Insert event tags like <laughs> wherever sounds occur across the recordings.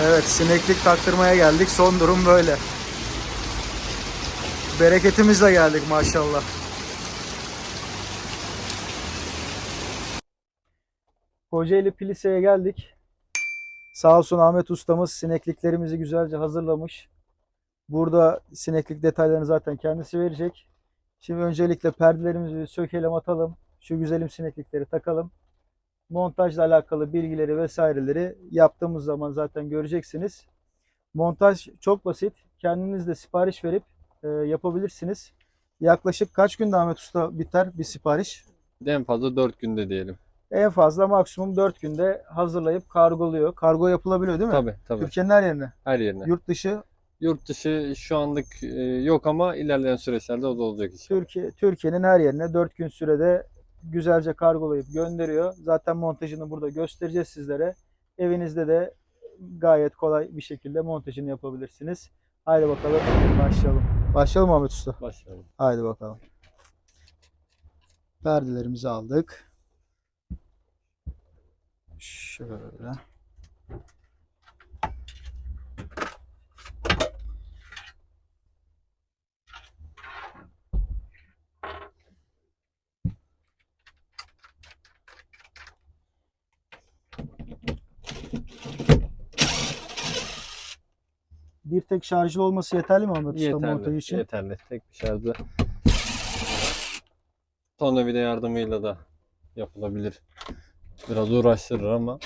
Evet sineklik taktırmaya geldik. Son durum böyle. Bereketimizle geldik maşallah. Kocaeli Pilise'ye geldik. Sağ olsun Ahmet ustamız sinekliklerimizi güzelce hazırlamış. Burada sineklik detaylarını zaten kendisi verecek. Şimdi öncelikle perdelerimizi sökelim atalım. Şu güzelim sineklikleri takalım. Montajla alakalı bilgileri vesaireleri yaptığımız zaman zaten göreceksiniz. Montaj çok basit. Kendiniz de sipariş verip e, yapabilirsiniz. Yaklaşık kaç günde Ahmet Usta biter bir sipariş? En fazla 4 günde diyelim. En fazla maksimum 4 günde hazırlayıp kargoluyor. Kargo yapılabiliyor değil mi? Tabii tabii. Türkiye'nin her yerine. Her yerine. Yurt dışı Yurt dışı şu anlık e, yok ama ilerleyen süreçlerde o da olacak inşallah. Türkiye Türkiye'nin her yerine 4 gün sürede güzelce kargolayıp gönderiyor. Zaten montajını burada göstereceğiz sizlere. Evinizde de gayet kolay bir şekilde montajını yapabilirsiniz. Haydi bakalım başlayalım. Başlayalım Ahmet Usta. Başlayalım. Haydi bakalım. Perdelerimizi aldık. Şöyle. Bir tek şarjlı olması yeterli mi Ahmet Usta montaj için? Yeterli. Tek bir şarjda. Tornavida yardımıyla da yapılabilir. Biraz uğraştırır ama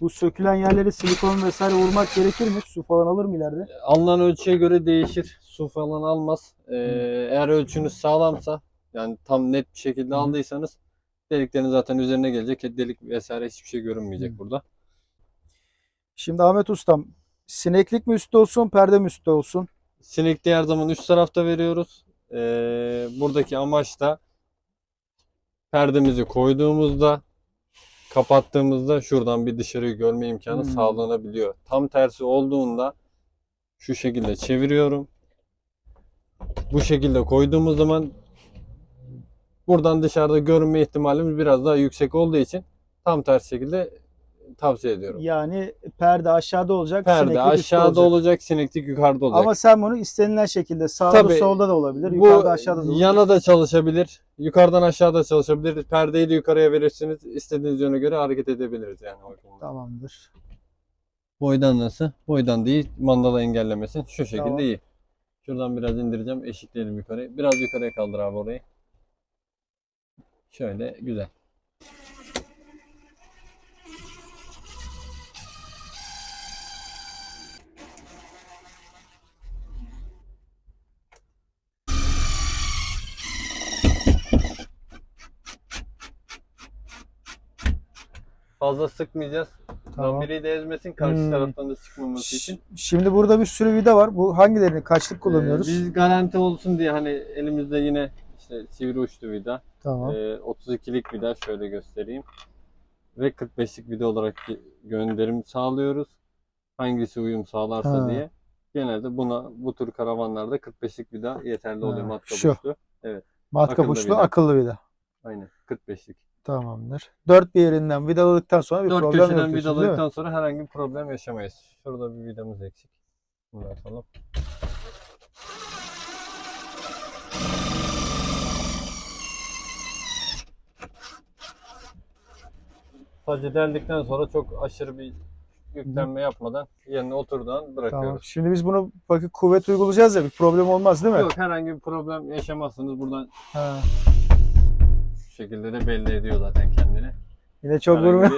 Bu sökülen yerleri silikon vesaire vurmak gerekir mi? Su falan alır mı ileride? alınan ölçüye göre değişir. Su falan almaz. Ee, eğer ölçünüz sağlamsa yani tam net bir şekilde Hı. aldıysanız deliklerin zaten üzerine gelecek. Delik vesaire hiçbir şey görünmeyecek Hı. burada. Şimdi Ahmet Ustam sineklik mi üstte olsun, perde mi üstte olsun? Sinekli her zaman üst tarafta veriyoruz. Ee, buradaki amaç da perdemizi koyduğumuzda kapattığımızda şuradan bir dışarıyı görme imkanı Hmm. sağlanabiliyor. Tam tersi olduğunda şu şekilde çeviriyorum. Bu şekilde koyduğumuz zaman buradan dışarıda görünme ihtimalimiz biraz daha yüksek olduğu için tam tersi şekilde tavsiye ediyorum. Yani perde aşağıda olacak, Perde sineklik aşağıda olacak. olacak, sineklik yukarıda olacak. Ama sen bunu istenilen şekilde sağda Tabii, solda da olabilir, Bu yukarıda aşağıda da olur. yana da çalışabilir. Yukarıdan aşağıda çalışabilir. Perdeyi de yukarıya verirsiniz. İstediğiniz yöne göre hareket edebiliriz yani. Tamamdır. Boydan nasıl? Boydan değil. Mandala engellemesin. Şu şekilde Tamam. iyi. Şuradan biraz indireceğim. Eşitleyelim yukarıya. Biraz yukarıya kaldır abi orayı. Şöyle güzel. Fazla sıkmayacağız. Tamam. Biri de ezmesin. Karşı Hmm. taraftan da çıkmaması için. Şimdi burada bir sürü vida var. Bu hangilerini kaçlık kullanıyoruz? Ee, biz garanti olsun diye hani elimizde yine işte sivri uçlu vida, Tamam. ee, 32'lik vida şöyle göstereyim. Ve 45'lik vida olarak gönderim sağlıyoruz. Hangisi uyum sağlarsa Ha. diye. Genelde buna bu tür karavanlarda 45'lik vida yeterli oluyor matkap şu. uçlu. Matkap akıllı uçlu vida. akıllı vida. Aynen 45'lik. Tamamdır. Dört bir yerinden vidaladıktan sonra bir Dört problem yok köşeden değil mi? vidaladıktan sonra herhangi bir problem yaşamayız. Şurada bir vidamız eksik. Bunu atalım. Sadece deldikten sonra çok aşırı bir yüklenme yapmadan yerine oturduğundan Tamam. bırakıyoruz. Şimdi biz bunu bakın kuvvet uygulayacağız ya bir problem olmaz değil mi? Yok herhangi bir problem yaşamazsınız. Buradan Ha. şu şekilde de belli ediyor zaten kendini. Yine çok Herhangi vurmuyor.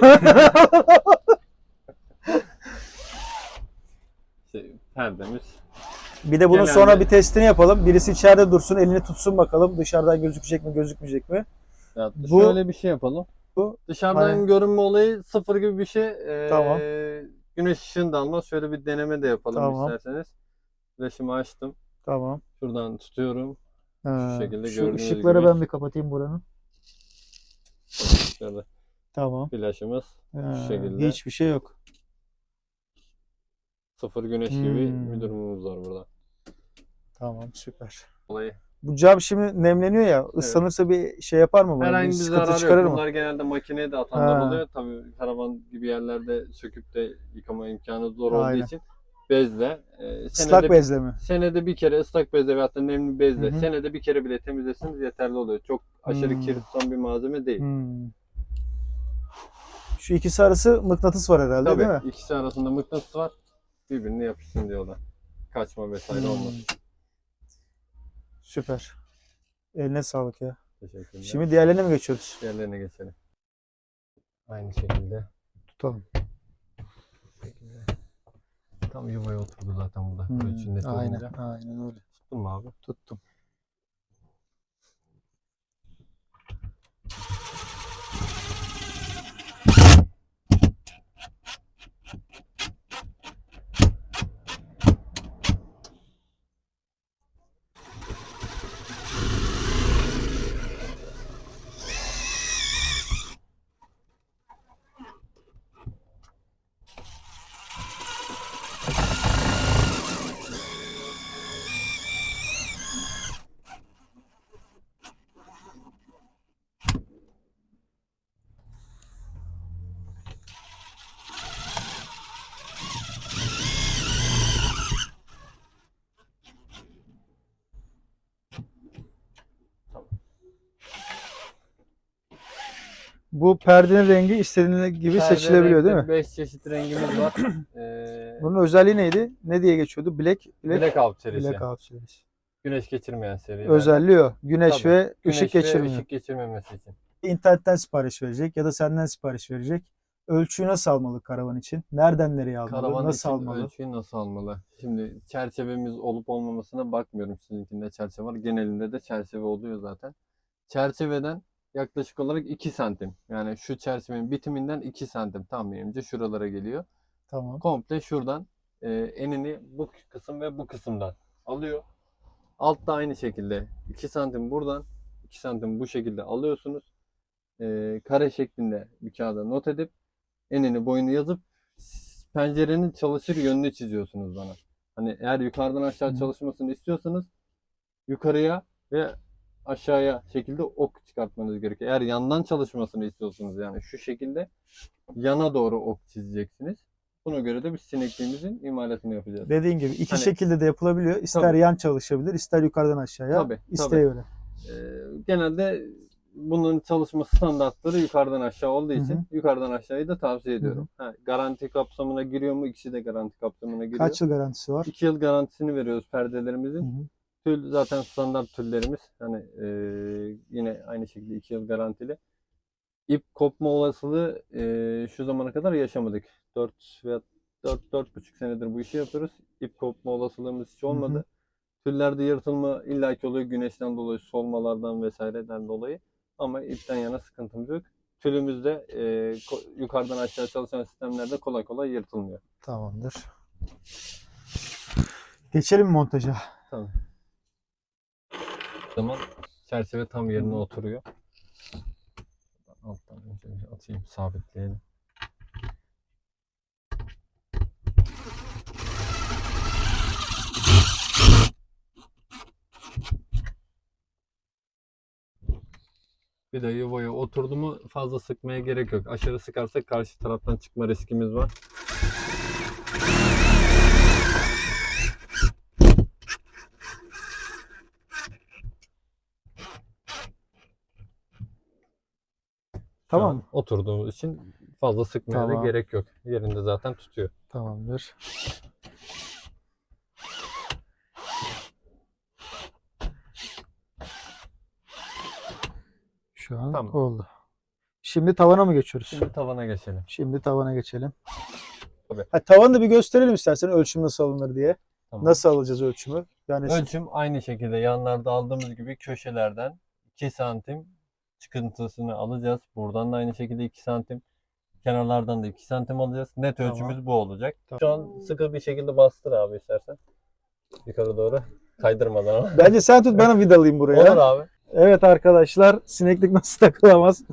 İşte <laughs> perdemiz. Bir de bunun Genelde- sonra bir testini yapalım. Birisi içeride dursun, elini tutsun bakalım dışarıdan gözükecek mi, gözükmeyecek mi? Ya Bu- şöyle bir şey yapalım. Bu- Dışarıdan Aynen. görünme olayı sıfır gibi bir şey. Ee, Tamam. Güneş ışığını da almaz. Şöyle bir deneme de yapalım Tamam. isterseniz. Flaşımı açtım. Tamam. Şuradan tutuyorum. Ha, şekilde Şu gördüğünüz ışıkları gibi. ben bir kapatayım buranın. Şöyle Tamam. flaşımız. Ha, şekilde. Hiçbir şey yok. Sıfır güneş gibi Hmm. bir durumumuz var burada. Tamam süper. Olayı Bu cam şimdi nemleniyor ya. ıslanırsa bir şey yapar mı bunu? Herhangi bir sıkıntı zararı çıkarır yok. mı? Bunlar genelde makineye de atanlar Ha. oluyor. Tabii karavan gibi yerlerde söküp de yıkama imkanı zor Aynen. olduğu için bezle e, Islak senede, bezle mi? senede bir kere ıslak bezle veyahut da nemli bezle Hı hı. senede bir kere bile temizleseniz yeterli oluyor. Çok aşırı Hmm. kir tutan bir malzeme değil. Hmm. Şu ikisi arası mıknatıs var herhalde Tabii değil mi? ikisi arasında mıknatıs var. Birbirine yapışsın diyorlar. Kaçma vesaire Hmm. olmasın. Süper. Eline sağlık ya. Teşekkürler. Şimdi diğerlerine mi geçiyoruz? diğerlerine geçelim. Aynı şekilde. Tutalım. şekilde. Tam yuvaya oturdu zaten burada. Hmm, Ölçün net Aynen, olunca. aynen öyle. Tuttun mu abi? Tuttum. Bu perdenin rengi istediğin gibi seçilebiliyor değil mi? 5 çeşit rengimiz var. <clears throat> ee, Bunun özelliği neydi? Ne diye geçiyordu? Black, Black, Blackout serisi. Blackout serisi. Güneş geçirmeyen seri. Özelliği o. Güneş Tabii. ve Güneş ışık ve geçirmiyor. ışık geçirmemesi için. İnternetten sipariş verecek ya da senden sipariş verecek. Ölçüyü nasıl almalı karavan için? Nereden nereye almalı? Karavan nasıl için almalı? ölçüyü nasıl almalı? Şimdi çerçevemiz olup olmamasına bakmıyorum. Sizinkinde çerçeve var. Genelinde de çerçeve oluyor zaten. Çerçeveden yaklaşık olarak 2 santim. Yani şu çerçevenin bitiminden 2 santim tahminimce şuralara geliyor. Tamam. komple şuradan e, enini bu kısım ve bu kısımdan alıyor. Altta aynı şekilde 2 santim buradan 2 santim bu şekilde alıyorsunuz. E, kare şeklinde bir kağıda not edip enini boyunu yazıp pencerenin çalışır yönünü çiziyorsunuz bana. Hani eğer yukarıdan aşağı çalışmasını istiyorsanız yukarıya ve aşağıya şekilde ok çıkartmanız gerekiyor. Eğer yandan çalışmasını istiyorsanız yani şu şekilde yana doğru ok çizeceksiniz. Buna göre de biz sinekliğimizin imalatını yapacağız. Dediğin gibi iki Hani- şekilde de yapılabiliyor. İster Tabii. yan çalışabilir, ister yukarıdan aşağıya. Tabii, İsteğe göre. Ee, genelde bunun çalışma <laughs> standartları yukarıdan aşağı olduğu için hı. yukarıdan aşağıyı da tavsiye ediyorum. Ha, garanti kapsamına giriyor mu? İkisi de garanti kapsamına giriyor. Kaç yıl garantisi var? 2 yıl garantisini veriyoruz perdelerimizin. hı. Tül zaten standart tüllerimiz. Hani e, yine aynı şekilde 2 yıl garantili. İp kopma olasılığı e, şu zamana kadar yaşamadık. 4 veya 4 4,5 senedir bu işi yapıyoruz. İp kopma olasılığımız hiç olmadı. Hı hı. Tüllerde yırtılma illaki oluyor güneşten dolayı, solmalardan vesaireden dolayı. Ama ipten yana sıkıntımız yok. Tülümüz de e, yukarıdan aşağı çalışan sistemlerde kolay kolay yırtılmıyor. Tamamdır. Geçelim montaja? Tamam. Zaman çerçeve tam yerine oturuyor. Alttan önce atayım, sabitleyelim. Bir de yuvaya oturdu mu fazla sıkmaya gerek yok. Aşırı sıkarsak karşı taraftan çıkma riskimiz var. Tamam mı? Oturduğumuz için fazla sıkmaya da Tamam. gerek yok. Yerinde zaten tutuyor. Tamamdır. Şu an Tamam. oldu. Şimdi tavana mı geçiyoruz? Şimdi tavana geçelim. Şimdi tavana geçelim. Tabii. Ha, tavanı da bir gösterelim istersen ölçüm nasıl alınır diye. Tamam. Nasıl alacağız ölçümü? Yani Ölçüm aynı şekilde yanlarda aldığımız gibi köşelerden 2 santim çıkıntısını alacağız. Buradan da aynı şekilde 2 santim. Kenarlardan da 2 santim alacağız. Net Tamam. ölçümüz bu olacak. Tamam. Şu an sıkı bir şekilde bastır abi istersen. Yukarı doğru. Kaydırmadan ama. bence sen tut bana vidalayayım buraya. Olur abi. Evet arkadaşlar sineklik nasıl takılamaz?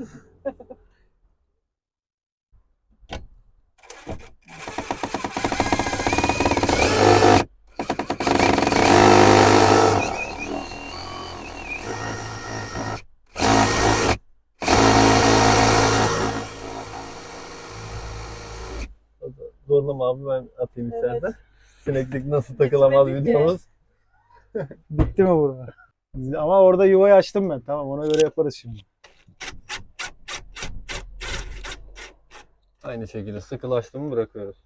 Mu abi ben atayım Evet. istersen. Sineklik nasıl takılamaz Bitmedi videomuz. <laughs> Bitti mi burada? Ama orada yuvayı açtım ben. Tamam ona göre yaparız şimdi. Aynı şekilde sıkılaştı mı bırakıyoruz.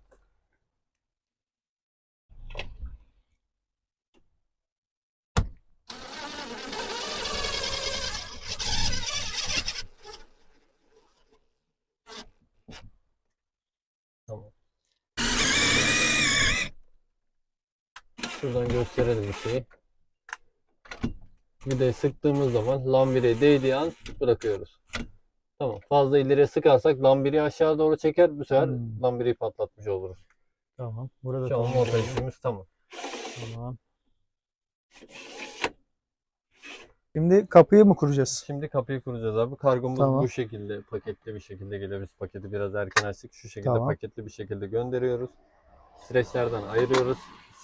Tamam. Şuradan gösterelim bir şeyi. Bir de sıktığımız zaman lambire değdiği an bırakıyoruz. Tamam. Fazla ileriye sıkarsak lambiri aşağı doğru çeker. Bu sefer Hmm. lambiri patlatmış oluruz. Tamam. Burada Şu tamam. orta işimiz tamam. Tamam. Şimdi kapıyı mı kuracağız? Şimdi kapıyı kuracağız abi. Kargomuz Tamam. bu şekilde paketli bir şekilde geliyor. Biz paketi biraz erken açtık. Şu şekilde Tamam. paketli bir şekilde gönderiyoruz. Streçlerden ayırıyoruz.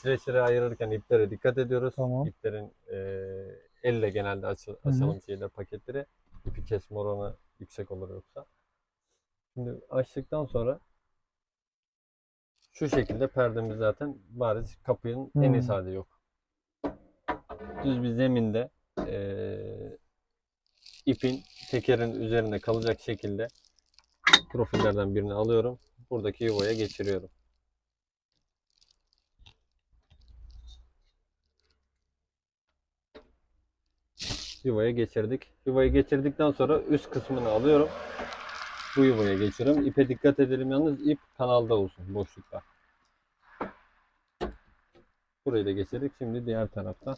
Streçleri ayırırken iplere dikkat ediyoruz. Tamam. İplerin eee, elle genelde açı- açalım şeyler paketleri. İpi kesme oranı yüksek olur yoksa. Şimdi açtıktan sonra şu şekilde perdemiz zaten bariz kapının en Hmm. iyisi hali yok. Düz bir zeminde eee, ipin tekerin üzerinde kalacak şekilde profillerden birini alıyorum. Buradaki yuvaya geçiriyorum. Yuvaya geçirdik. Yuvaya geçirdikten sonra üst kısmını alıyorum. Bu yuvaya geçiriyorum. İpe dikkat edelim yalnız ip kanalda olsun boşlukta. Burayı da geçirdik. Şimdi diğer tarafta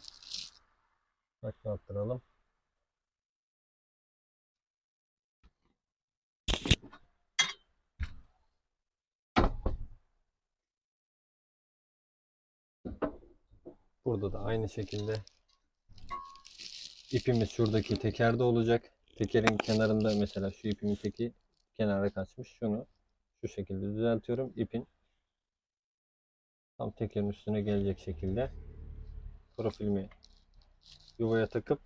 takla attıralım. Burada da aynı şekilde ipimiz şuradaki tekerde olacak. Tekerin kenarında mesela şu ipimin teki kenara kaçmış. Şunu şu şekilde düzeltiyorum. İpin tam tekerin üstüne gelecek şekilde profilimi yuvaya takıp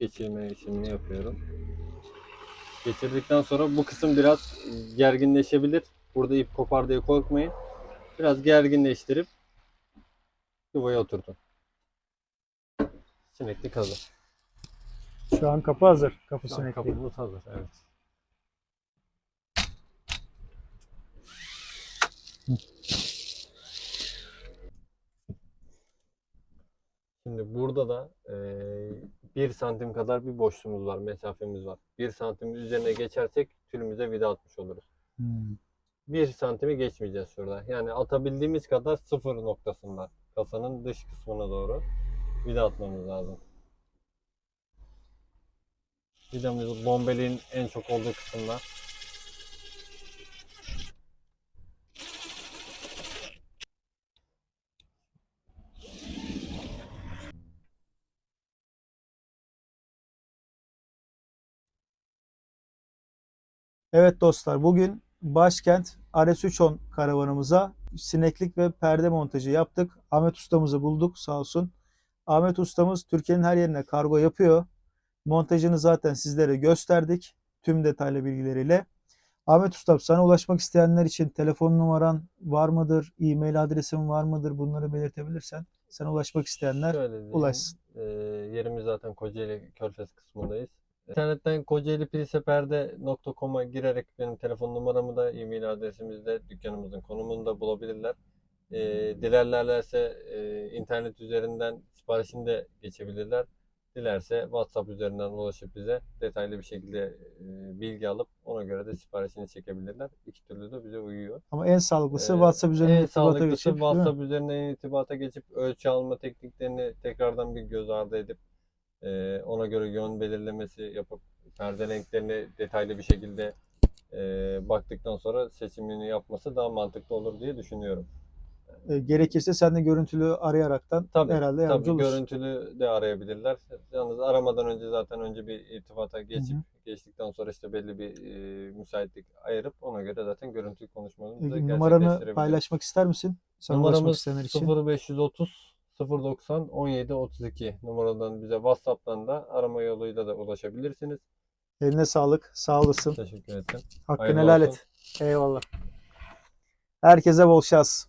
geçirme işlemini yapıyorum. Geçirdikten sonra bu kısım biraz gerginleşebilir. Burada ip kopar diye korkmayın. Biraz gerginleştirip yuvaya oturtun. Sineklik hazır. Şu an kapı hazır. Kapı Şu an kapımız hazır. Evet. Şimdi burada da eee 1 santim kadar bir boşluğumuz var, mesafemiz var. 1 santim üzerine geçersek tülümüze vida atmış oluruz. Hmm. 1 santimi geçmeyeceğiz şurada. Yani atabildiğimiz kadar sıfır noktasında. Kasanın dış kısmına doğru vida atmamız lazım. Vidamız bombeliğin en çok olduğu kısımda. Evet dostlar bugün başkent RS310 karavanımıza sineklik ve perde montajı yaptık. Ahmet ustamızı bulduk sağ olsun. Ahmet ustamız Türkiye'nin her yerine kargo yapıyor. Montajını zaten sizlere gösterdik tüm detaylı bilgileriyle. Ahmet ustam sana ulaşmak isteyenler için telefon numaran var mıdır? E-mail adresin var mıdır? Bunları belirtebilirsen sana ulaşmak isteyenler Şöyle diyeyim, ulaşsın. eee, yerimiz zaten Kocaeli Körfez kısmındayız. İnternetten kocaelipiliseperde.com'a girerek benim telefon numaramı da e-mail adresimizi de dükkanımızın konumunu da bulabilirler. Eee dilerlerse eee, internet üzerinden siparişini de geçebilirler. Dilerse WhatsApp üzerinden ulaşıp bize detaylı bir şekilde eee, bilgi alıp ona göre de siparişini çekebilirler. İki türlü de bize uyuyor. Ama en sağlıklısı Ee, WhatsApp üzerinden en irtibata geçip? WhatsApp üzerinden irtibata geçip ölçü alma tekniklerini tekrardan bir göz ardı edip e, ona göre yön belirlemesi yapıp perde renklerini detaylı bir şekilde e, baktıktan sonra seçimini yapması daha mantıklı olur diye düşünüyorum. E, gerekirse sen de görüntülü arayaraktan Tabii, herhalde yardımcı Tabii olursun. görüntülü de arayabilirler. Yalnız aramadan önce zaten önce bir irtibata geçip Hı hı. geçtikten sonra işte belli bir e, müsaitlik ayırıp ona göre zaten görüntülü E, konuşmalarımızı numaranı paylaşmak ister misin? Sana Numaramız isteyenler için. 0530 090 17 32 numaradan bize WhatsApp'tan da arama yoluyla da ulaşabilirsiniz. Eline sağlık. Sağ olasın. Teşekkür ederim. Hakkını helal et. Eyvallah. Herkese bol şans.